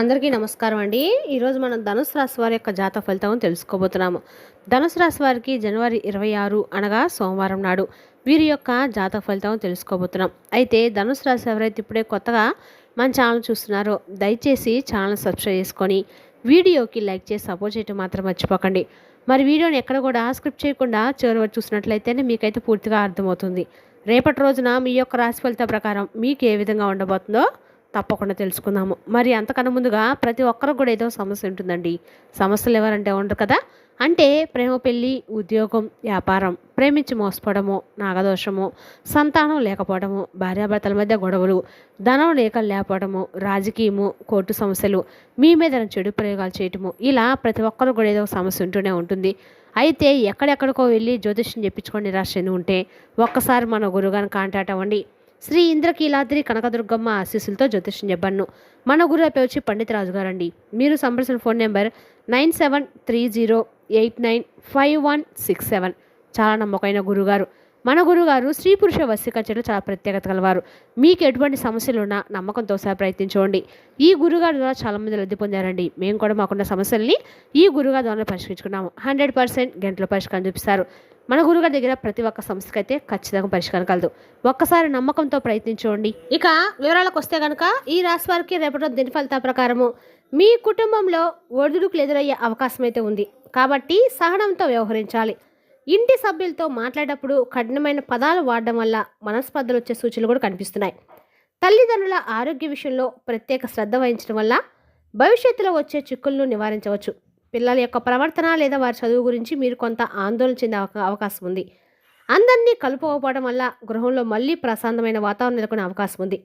అందరికీ నమస్కారం అండి. ఈరోజు మనం ధనుసు రాశి వారి యొక్క జాతక ఫలితం తెలుసుకోబోతున్నాము. ధనుసు రాశి వారికి జనవరి ఇరవై ఆరు అనగా సోమవారం నాడు వీరి యొక్క జాతక ఫలితం తెలుసుకోబోతున్నాం. అయితే ధనుసు రాశి ఎవరైతే ఇప్పుడే కొత్తగా మన ఛానల్ చూస్తున్నారో దయచేసి ఛానల్ సబ్స్క్రైబ్ చేసుకొని వీడియోకి లైక్ చేసి సపోర్ట్ చేయటం మాత్రం మర్చిపోకండి. మరి వీడియోని ఎక్కడ కూడా స్క్రిప్ట్ చేయకుండా చివరి వరకు చూసినట్లయితేనే మీకైతే పూర్తిగా అర్థమవుతుంది. రేపటి రోజున మీ యొక్క రాశి ఫలితం ప్రకారం మీకు ఏ విధంగా ఉండబోతుందో తప్పకుండా తెలుసుకుందాము. మరి అంతకన్నా ముందుగా ప్రతి ఒక్కరికి కూడా ఏదో సమస్య ఉంటుందండి. సమస్యలు ఎవరంటే ఉండరు కదా? అంటే ప్రేమ పెళ్ళి ఉద్యోగం వ్యాపారం ప్రేమించి మోసపోవడము నాగదోషము సంతానం లేకపోవడము భార్యాభర్తల మధ్య గొడవలు ధనం లేక లేకపోవడము రాజకీయము కోర్టు సమస్యలు మీ మీద చెడు ప్రయోగాలు చేయటము ఇలా ప్రతి ఒక్కరు కూడా ఏదో సమస్య ఉంటూనే ఉంటుంది. అయితే ఎక్కడెక్కడికో వెళ్ళి జ్యోతిష్యం చెప్పించుకొని నిరాశ ఉంటే ఒక్కసారి మన గురుగారిని కాంటాక్ట్ అవ్వండి. శ్రీ ఇంద్రకీలాద్రి కనకదుర్గమ్మ ఆశీస్సులతో జ్యోతిష్యం చెప్పాను మన గురు పేరు వచ్చి పండితరాజు గారండి. మీరు సంప్రదించిన phone number nine seven three zero eight nine five one six seven. చాలా నమ్మకమైన గురుగారు. మన గురుగారు స్త్రీ పురుష వశీకరణలో చాలా ప్రత్యేకత కలవారు మీకు ఎటువంటి సమస్యలు ఉన్నా నమ్మకంతో సహా ప్రయత్నించుకోండి ఈ గురుగారి ద్వారా చాలామంది లబ్ధి పొందారండి. మేము కూడా మాకున్న సమస్యల్ని ఈ గురుగారి ద్వారా పరిష్కరించుకున్నాము. హండ్రెడ్ పర్సెంట్ గంటల పరిష్కారం చూపిస్తారు. మన గురుగారి దగ్గర ప్రతి ఒక్క సమస్యకి అయితే ఖచ్చితంగా పరిష్కారం కలదు. ఒక్కసారి నమ్మకంతో ప్రయత్నించుకోండి ఇక వివరాలకు వస్తే కనుక ఈ రాశి వారికి రేపటి రోజు దిన ప్రకారము మీ కుటుంబంలో ఒడిదుడుకులు ఎదురయ్యే అవకాశం అయితే ఉంది. కాబట్టి సహనంతో వ్యవహరించాలి. ఇంటి సభ్యులతో మాట్లాడేటప్పుడు కఠినమైన పదాలు వాడడం వల్ల మనస్పర్ధలు వచ్చే సూచనలు కూడా కనిపిస్తున్నాయి. తల్లిదండ్రుల ఆరోగ్య విషయంలో ప్రత్యేక శ్రద్ధ వహించడం వల్ల భవిష్యత్తులో వచ్చే చిక్కులను నివారించవచ్చు. పిల్లల యొక్క ప్రవర్తన లేదా వారి చదువు గురించి మీరు కొంత ఆందోళన చెందే అవకాశం ఉంది. అందరినీ కలుపుకోవడం వల్ల గృహంలో మళ్ళీ ప్రశాంతమైన వాతావరణం నెలకొనే అవకాశం ఉంది.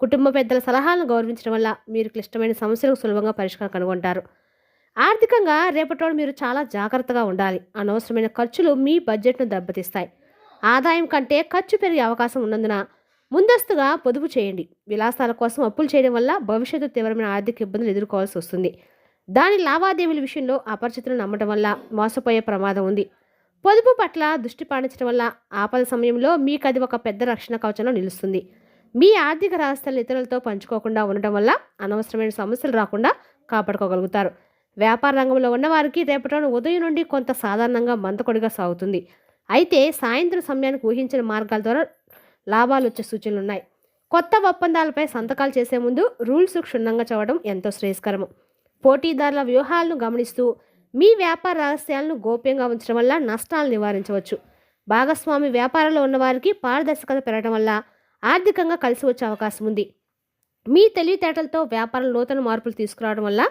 కుటుంబ పెద్దల సలహాలను గౌరవించడం వల్ల మీరు క్లిష్టమైన సమస్యలకు సులభంగా పరిష్కారం కనుగొంటారు. ఆర్థికంగా రేపటి మీరు చాలా జాగ్రత్తగా ఉండాలి. అనవసరమైన ఖర్చులు మీ బడ్జెట్ను దెబ్బతీస్తాయి. ఆదాయం కంటే ఖర్చు పెరిగే అవకాశం ఉన్నందున ముందస్తుగా పొదుపు చేయండి. విలాసాల కోసం అప్పులు చేయడం వల్ల భవిష్యత్తు తీవ్రమైన ఆర్థిక ఇబ్బందులు ఎదుర్కోవాల్సి వస్తుంది. దాని లావాదేవీల విషయంలో అపరిచితులను నమ్మటం వల్ల మోసపోయే ప్రమాదం ఉంది. పొదుపు పట్ల దృష్టి పాటించడం వల్ల ఆపద సమయంలో మీకు అది ఒక పెద్ద రక్షణ కవచంలో నిలుస్తుంది. మీ ఆర్థిక రహస్యాలను ఇతరులతో పంచుకోకుండా ఉండటం వల్ల అనవసరమైన సమస్యలు రాకుండా కాపాడుకోగలుగుతారు. వ్యాపార రంగంలో ఉన్నవారికి రేపటి ఉదయం నుండి కొంత సాధారణంగా మంతకొడిగా సాగుతుంది. అయితే సాయంత్రం సమయానికి ఊహించిన మార్గాల ద్వారా లాభాలు వచ్చే సూచనలు ఉన్నాయి. కొత్త ఒప్పందాలపై సంతకాలు చేసే ముందు రూల్స్ క్షుణ్ణంగా చదవడం ఎంతో శ్రేయస్కరము. పోటీదారుల వ్యూహాలను గమనిస్తూ మీ వ్యాపార రహస్యాలను గోప్యంగా ఉంచడం వల్ల నష్టాలు నివారించవచ్చు. భాగస్వామి వ్యాపారంలో ఉన్నవారికి పారదర్శకత పెరగడం వల్ల ఆర్థికంగా కలిసి వచ్చే అవకాశం ఉంది. మీ తెలివితేటలతో వ్యాపారం నూతన మార్పులు తీసుకురావడం వల్ల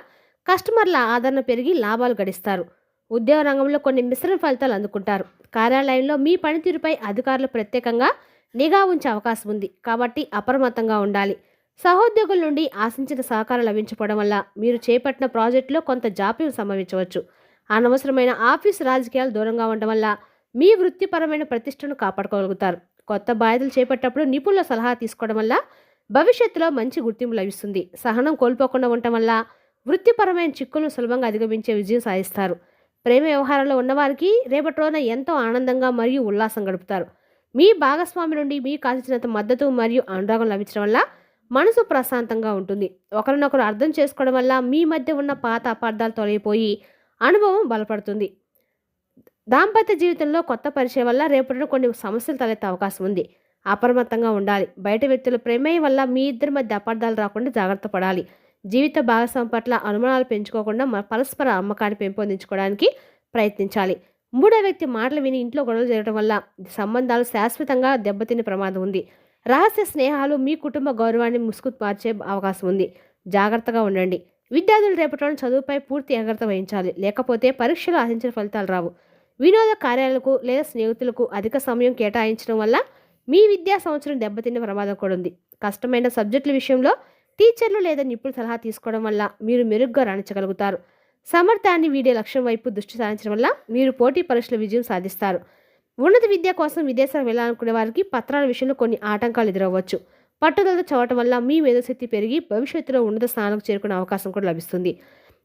కస్టమర్ల ఆదరణ పెరిగి లాభాలు గడిస్తారు. ఉద్యోగ రంగంలో కొన్ని మిశ్రమ ఫలితాలు అందుకుంటారు. కార్యాలయంలో మీ పనితీరుపై అధికారులు ప్రత్యేకంగా నిఘా ఉంచే అవకాశం ఉంది. కాబట్టి అప్రమత్తంగా ఉండాలి. సహోద్యోగుల నుండి ఆశించిన సహకారం లభించకపోవడం వల్ల మీరు చేపట్టిన ప్రాజెక్టులో కొంత జాప్యం సంభవించవచ్చు. అనవసరమైన ఆఫీస్ రాజకీయాలు దూరంగా ఉండడం వల్ల మీ వృత్తిపరమైన ప్రతిష్టను కాపాడుకోగలుగుతారు. కొత్త బాధ్యతలు చేపట్టేటప్పుడు నిపుణుల సలహా తీసుకోవడం వల్ల భవిష్యత్తులో మంచి గుర్తింపు లభిస్తుంది. సహనం కోల్పోకుండా ఉండటం వల్ల వృత్తిపరమైన చిక్కులను సులభంగా అధిగమించే విజయం సాధిస్తారు. ప్రేమ వ్యవహారంలో ఉన్నవారికి రేపటి రోజున ఎంతో ఆనందంగా మరియు ఉల్లాసం గడుపుతారు. మీ భాగస్వామి నుండి మీకు కాల్చినంత మద్దతు మరియు అనురాగం లభించడం వల్ల మనసు ప్రశాంతంగా ఉంటుంది. ఒకరినొకరు అర్థం చేసుకోవడం వల్ల మీ మధ్య ఉన్న పాత అపార్థాలు తొలగిపోయి అనుభవం బలపడుతుంది. దాంపత్య జీవితంలో కొత్త పరిచయం వల్ల రేపటిన కొన్ని సమస్యలు తలెత్తే అవకాశం ఉంది. అప్రమత్తంగా ఉండాలి. బయట వ్యక్తుల ప్రమేయం వల్ల మీ ఇద్దరి మధ్య అపార్థాలు రాకుండా జాగ్రత్త పడాలి. జీవిత భాగస్వామి పట్ల అనుమానాలు పెంచుకోకుండా పరస్పర అమ్మకాన్ని పెంపొందించుకోవడానికి ప్రయత్నించాలి. మూడో వ్యక్తి మాటలు విని ఇంట్లో గొడవలు జరగడం వల్ల సంబంధాలు శాశ్వతంగా దెబ్బతినే ప్రమాదం ఉంది. రహస్య స్నేహాలు మీ కుటుంబ గౌరవాన్ని ముసుగు మార్చే అవకాశం ఉంది. జాగ్రత్తగా ఉండండి. విద్యార్థులు రేపటి చదువుపై పూర్తి జాగ్రత్త వహించాలి. లేకపోతే పరీక్షలు ఆశించిన ఫలితాలు రావు. వినోద కార్యాలకు లేదా స్నేహితులకు అధిక సమయం కేటాయించడం వల్ల మీ విద్యా సంవత్సరం దెబ్బతినే ప్రమాదం కూడా ఉంది. కష్టమైన సబ్జెక్టుల విషయంలో టీచర్లు లేదా నిపుణుల సలహా తీసుకోవడం వల్ల మీరు మెరుగ్గా రాణించగలుగుతారు. సమర్థాన్ని వీడే లక్ష్యం వైపు దృష్టి సారించడం వల్ల మీరు పోటీ పరీక్షల విజయం సాధిస్తారు. ఉన్నత విద్య కోసం విదేశాలకు వెళ్ళాలనుకునే వారికి పత్రాల విషయంలో కొన్ని ఆటంకాలు ఎదురవ్వచ్చు. పట్టుదలతో చదవటం వల్ల మీ మేధోశక్తి పెరిగి భవిష్యత్తులో ఉన్నత స్థానాలకు చేరుకునే అవకాశం కూడా లభిస్తుంది.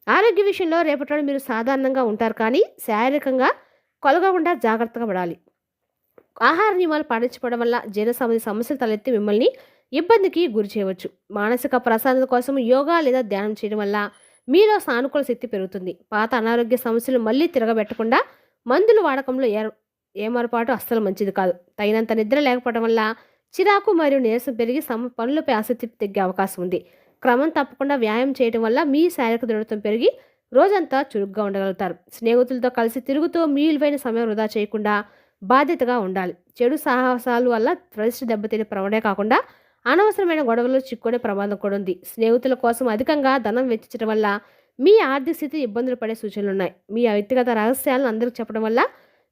ఆరోగ్య విషయంలో రేపటి మీరు సాధారణంగా ఉంటారు కానీ శారీరకంగా కొలగకుండా జాగ్రత్తగా పడాలి. ఆహార నియమాలు పాటించుకోవడం వల్ల జీర్ణ సంబంధి సమస్యలు తలెత్తి మిమ్మల్ని ఇబ్బందికి గురి చేయవచ్చు. మానసిక ప్రశాంతత కోసం యోగా లేదా ధ్యానం చేయడం వల్ల మీలో సానుకూల శక్తి పెరుగుతుంది. పాత అనారోగ్య సమస్యలు మళ్ళీ తిరగబెట్టకుండా మందులు వాడకంలో ఏ ఏమరపాటు అస్సలు మంచిది కాదు. తగినంత నిద్ర లేకపోవడం వల్ల చిరాకు మరియు నీరసం పెరిగి సమ పనులపై ఆసక్తి తగ్గే అవకాశం ఉంది. క్రమం తప్పకుండా వ్యాయామం చేయడం వల్ల మీ శారీరక దృఢత్వం పెరిగి రోజంతా చురుగ్గా ఉండగలుగుతారు. స్నేహితులతో కలిసి తిరుగుతూ మీ విలువైన సమయం వృధా చేయకుండా బాధ్యతగా ఉండాలి. చెడు సాహసాలు వల్ల ప్రతిష్ట దెబ్బతినే ప్రవణే కాకుండా అనవసరమైన గొడవలు చిక్కుకునే ప్రమాదం కూడా ఉంది. స్నేహితుల కోసం అధికంగా ధనం వెచ్చించడం వల్ల మీ ఆర్థిక స్థితి ఇబ్బందులు పడే సూచనలు ఉన్నాయి. మీ వ్యక్తిగత రహస్యాలను అందరికి చెప్పడం వల్ల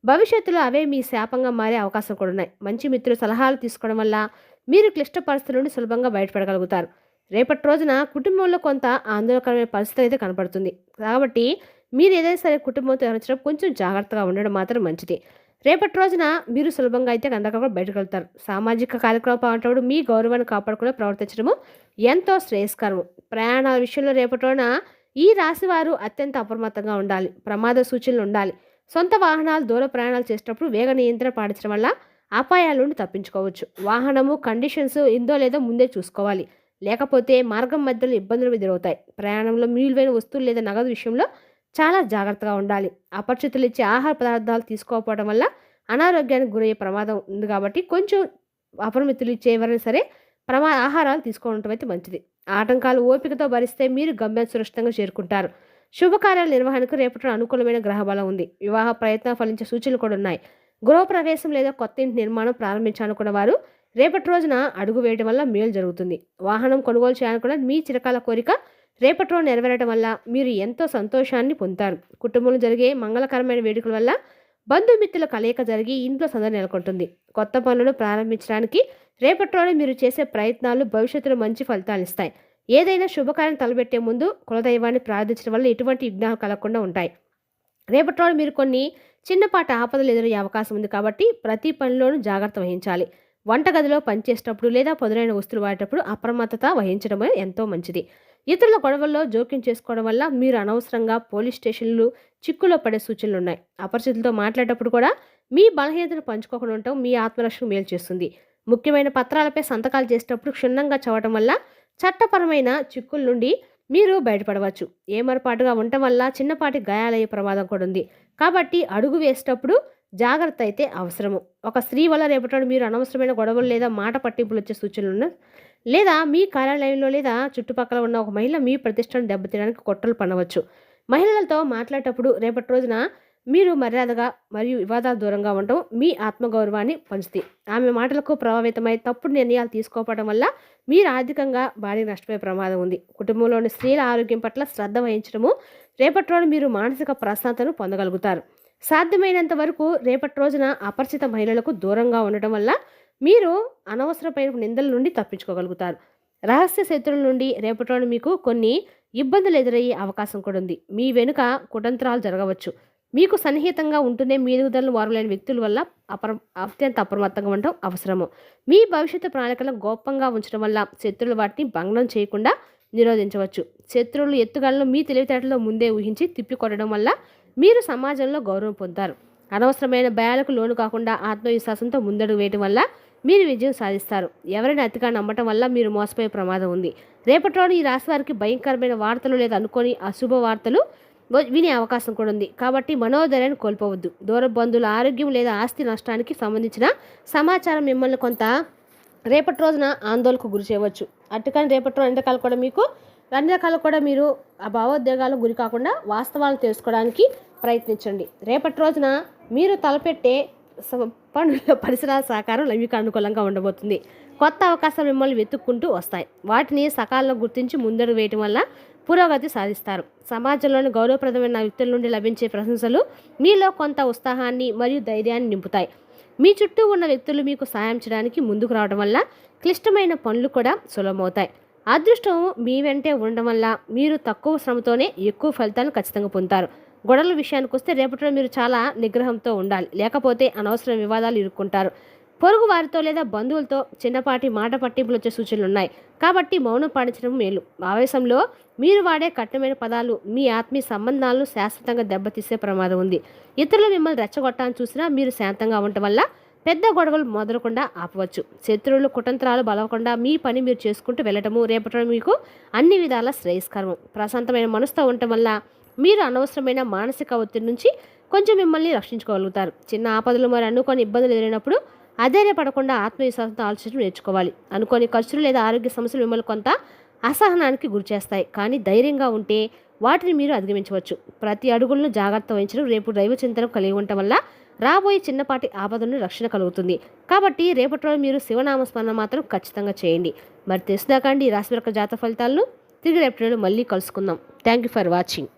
భవిష్యత్తులో అవే మీ శాపంగా మారే అవకాశం కూడా ఉన్నాయి. మంచి మిత్రుల సలహాలు తీసుకోవడం వల్ల మీరు క్లిష్ట పరిస్థితుల నుండి సులభంగా బయటపడగలుగుతారు. రేపటి రోజున కుటుంబంలో కొంత ఆందోళనకరమైన పరిస్థితి అయితే కనపడుతుంది. కాబట్టి మీరు ఏదైనా సరే కుటుంబంతో వ్యవహరించడం కొంచెం జాగ్రత్తగా ఉండడం మాత్రం మంచిది. రేపటి రోజున మీరు సులభంగా అయితే గందరగోళం బయటకు వెళ్తారు. సామాజిక కార్యక్రమం పాల్గొనడం మీ గౌరవాన్ని కాపాడుకునే ప్రవర్తించడము ఎంతో శ్రేయస్కరము. ప్రయాణాల విషయంలో రేపటి రోజున ఈ రాశి వారు అత్యంత అప్రమత్తంగా ఉండాలి. ప్రమాద సూచనలు ఉండాలి. సొంత వాహనాలు దూర ప్రయాణాలు చేసేటప్పుడు వేగ నియంత్రణ పాటించడం వల్ల అపాయాల నుండి తప్పించుకోవచ్చు. వాహనము కండిషన్స్ ఇందో లేదో ముందే చూసుకోవాలి. లేకపోతే మార్గం మధ్యలో ఇబ్బందులు ఎదురవుతాయి. ప్రయాణంలో విలువైన వస్తువులు లేదా నగదు విషయంలో చాలా జాగ్రత్తగా ఉండాలి. అపరిచితులు ఇచ్చే ఆహార పదార్థాలు తీసుకోకపోవడం వల్ల అనారోగ్యానికి గురయ్యే ప్రమాదం ఉంది కాబట్టి కొంచెం అపరిమితులు ఇచ్చే ఎవరైనా సరే ప్రమా ఆహారాలు తీసుకోవడం అయితే మంచిది. ఆటంకాలు ఓపికతో భరిస్తే మీరు గమ్యం సురక్షితంగా చేరుకుంటారు. శుభకార్యాల నిర్వహణకు రేపటి అనుకూలమైన గ్రహబలం ఉంది. వివాహ ప్రయత్నం ఫలించే సూచనలు కూడా ఉన్నాయి. గృహప్రవేశం లేదా కొత్త ఇంటి నిర్మాణం ప్రారంభించాలనుకున్న వారు రేపటి రోజున అడుగు వేయడం వల్ల మేలు జరుగుతుంది. వాహనం కొనుగోలు చేయాలనుకున్న మీ చిరకాల కోరిక రేపటి రోజు నెరవేరడం వల్ల మీరు ఎంతో సంతోషాన్ని పొందుతారు. కుటుంబంలో జరిగే మంగళకరమైన వేడుకల వల్ల బంధుమిత్రుల కలయిక జరిగి ఇంట్లో సందడి నెలకొంటుంది. కొత్త పనులను ప్రారంభించడానికి రేపటి రోజు మీరు చేసే ప్రయత్నాలు భవిష్యత్తులో మంచి ఫలితాలు ఇస్తాయి. ఏదైనా శుభకార్యం తలబెట్టే ముందు కులదైవాన్ని ప్రార్థించడం వల్ల ఎటువంటి విఘ్నాలు కలగకుండా ఉంటాయి. రేపటి రోజు మీరు కొన్ని చిన్నపాటి ఆపదలు ఎదురయ్యే అవకాశం ఉంది కాబట్టి ప్రతి పనిలోనూ జాగ్రత్త వహించాలి. వంటగదిలో పనిచేసేటప్పుడు లేదా పదునైన వస్తువులు వాడేటప్పుడు అప్రమత్తత వహించడం ఎంతో మంచిది. ఇతరుల గొడవల్లో జోక్యం చేసుకోవడం వల్ల మీరు అనవసరంగా పోలీస్ స్టేషన్లు చిక్కులో పడే సూచనలు ఉన్నాయి. అపరిచితులతో మాట్లాడేటప్పుడు కూడా మీ బలహీనతను పంచుకోకుండా ఉండటం మీ ఆత్మరక్షణ మేలు చేస్తుంది. ముఖ్యమైన పత్రాలపై సంతకాలు చేసేటప్పుడు క్షుణ్ణంగా చదవటం వల్ల చట్టపరమైన చిక్కుల నుండి మీరు బయటపడవచ్చు. ఏమరపాటుగా ఉండటం వల్ల చిన్నపాటి గాయాలయ్యే ప్రమాదం కూడా ఉంది. కాబట్టి అడుగు వేసేటప్పుడు జాగ్రత్త అయితే అవసరము. ఒక స్త్రీ వల్ల రేపటి మీరు అనవసరమైన గొడవలు లేదా మాట పట్టింపులు వచ్చే సూచనలు ఉన్న లేదా మీ కార్యాలయంలో లేదా చుట్టుపక్కల ఉన్న ఒక మహిళ మీ ప్రతిష్టను దెబ్బతీయడానికి కుట్రలు పనవచ్చు. మహిళలతో మాట్లాడేటప్పుడు రేపటి రోజున మీరు మర్యాదగా మరియు వివాదాలు దూరంగా ఉండటం మీ ఆత్మగౌరవాన్ని పంచుతాయి. ఆమె మాటలకు ప్రభావితమై తప్పుడు నిర్ణయాలు తీసుకోవడం వల్ల మీరు ఆర్థికంగా భారీ నష్టపోయే ప్రమాదం ఉంది. కుటుంబంలోని స్త్రీల ఆరోగ్యం పట్ల శ్రద్ధ వహించడము రేపటి రోజు మీరు మానసిక ప్రశాంతను పొందగలుగుతారు. సాధ్యమైనంత వరకు రేపటి రోజున అపరిచిత మహిళలకు దూరంగా ఉండటం వల్ల మీరు అనవసరమైన నిందల నుండి తప్పించుకోగలుగుతారు. రహస్య శత్రువుల నుండి రేపటి రోజు మీకు కొన్ని ఇబ్బందులు ఎదురయ్యే అవకాశం కూడా ఉంది. మీ వెనుక కుటంతరాలు జరగవచ్చు. మీకు సన్నిహితంగా ఉంటూనే మీ ఎదుగుదలను వారలేని వ్యక్తుల వల్ల అపర అత్యంత అప్రమత్తంగా ఉండటం అవసరము. మీ భవిష్యత్తు ప్రణాళికలను గోప్యంగా ఉంచడం వల్ల శత్రువులు వాటిని భంగం చేయకుండా నిరోధించవచ్చు. శత్రువులు ఎత్తుగలను మీ తెలివితేటలో ముందే ఊహించి తిప్పికొట్టడం వల్ల మీరు సమాజంలో గౌరవం పొందుతారు. అనవసరమైన భయాలకు లోను కాకుండా ఆత్మవిశ్వాసంతో ముందడుగు వేయటం వల్ల మీరు విజయం సాధిస్తారు. ఎవరైనా అతిగా నమ్మటం వల్ల మీరు మోసపోయే ప్రమాదం ఉంది. రేపటిలోని ఈ రాశి వారికి భయంకరమైన వార్తలు లేదా అనుకోని అశుభ వార్తలు వినే అవకాశం కూడా ఉంది. కాబట్టి మనోధైర్యాన్ని కోల్పోవద్దు. దూర బంధువుల ఆరోగ్యం లేదా ఆస్తి నష్టానికి సంబంధించిన సమాచారం మిమ్మల్ని కొంత రేపటి రోజున ఆందోళనకు గురి చేయవచ్చు. అట్టుకని రేపటి రోజు ఎంతకాలం కూడా మీకు అన్ని రకాలు కూడా మీరు ఆ భావోద్వేగాలకు గురి కాకుండా వాస్తవాలు తెలుసుకోవడానికి ప్రయత్నించండి. రేపటి రోజున మీరు తలపెట్టే స- పనుల పరిసరాల సహకారం మీకు అనుకూలంగా ఉండబోతుంది. కొత్త అవకాశాలు మిమ్మల్ని వెతుక్కుంటూ వస్తాయి. వాటిని సకాలంలో గుర్తించి ముందడుగు వేయటం వల్ల పురోగతి సాధిస్తారు. సమాజంలోని గౌరవప్రదమైన వ్యక్తుల నుండి లభించే ప్రశంసలు మీలో కొంత ఉత్సాహాన్ని మరియు ధైర్యాన్ని నింపుతాయి. మీ చుట్టూ ఉన్న వ్యక్తులు మీకు సాయం చేయడానికి ముందుకు రావడం వల్ల క్లిష్టమైన పనులు కూడా సులభమవుతాయి. అదృష్టం మీ వెంటే ఉండడం వల్ల మీరు తక్కువ శ్రమతోనే ఎక్కువ ఫలితాలను ఖచ్చితంగా పొందుతారు. గొడవల విషయానికి వస్తే రేపటిలో మీరు చాలా నిగ్రహంతో ఉండాలి. లేకపోతే అనవసర వివాదాలు ఇరుక్కుంటారు. పొరుగు వారితో లేదా బంధువులతో చిన్నపాటి మాట పట్టింపులు వచ్చే సూచనలు ఉన్నాయి. కాబట్టి మౌనం పాటించడం మేలు. ఆవేశంలో మీరు వాడే కఠినమైన పదాలు మీ ఆత్మీయ సంబంధాలను శాశ్వతంగా దెబ్బతీసే ప్రమాదం ఉంది. ఇతరులు మిమ్మల్ని రెచ్చగొట్టాలని చూసినా మీరు శాంతంగా ఉండటం వల్ల పెద్ద గొడవలు మొదలకుండా ఆపవచ్చు. శత్రువులు కుటంతరాలు బలవకుండా మీ పని మీరు చేసుకుంటూ వెళ్ళటము రేపటి మీకు అన్ని విధాల శ్రేయస్కరము. ప్రశాంతమైన మనసుతో ఉండటం వల్ల మీరు అనవసరమైన మానసిక ఒత్తిడి నుంచి కొంచెం మిమ్మల్ని రక్షించుకోగలుగుతారు. చిన్న ఆపదలు మరి అనుకోని ఇబ్బందులు ఎదురైనప్పుడు అధైర్యపడకుండా ఆత్మవిశ్వాసంతో ఆలోచించడం నేర్చుకోవాలి. అనుకోని ఖర్చులు లేదా ఆరోగ్య సమస్యలు మిమ్మల్ని కొంత అసహనానికి గురిచేస్తాయి కానీ ధైర్యంగా ఉంటే వాటిని మీరు అధిగమించవచ్చు. ప్రతి అడుగులను జాగ్రత్త వహించడం రేపు దైవ చింతనం కలిగి ఉండటం వల్ల రాబోయే చిన్నపాటి ఆపద నుండి రక్షణ కలుగుతుంది. కాబట్టి రేపటి రోజు మీరు శివనామస్మరణ మాత్రం ఖచ్చితంగా చేయండి. మరి తెలుసుదాకండి ఈ రాశి యొక్క జాత ఫలితాలను. తిరిగి రేపటి రోజు మళ్ళీ కలుసుకుందాం. Thank you for watching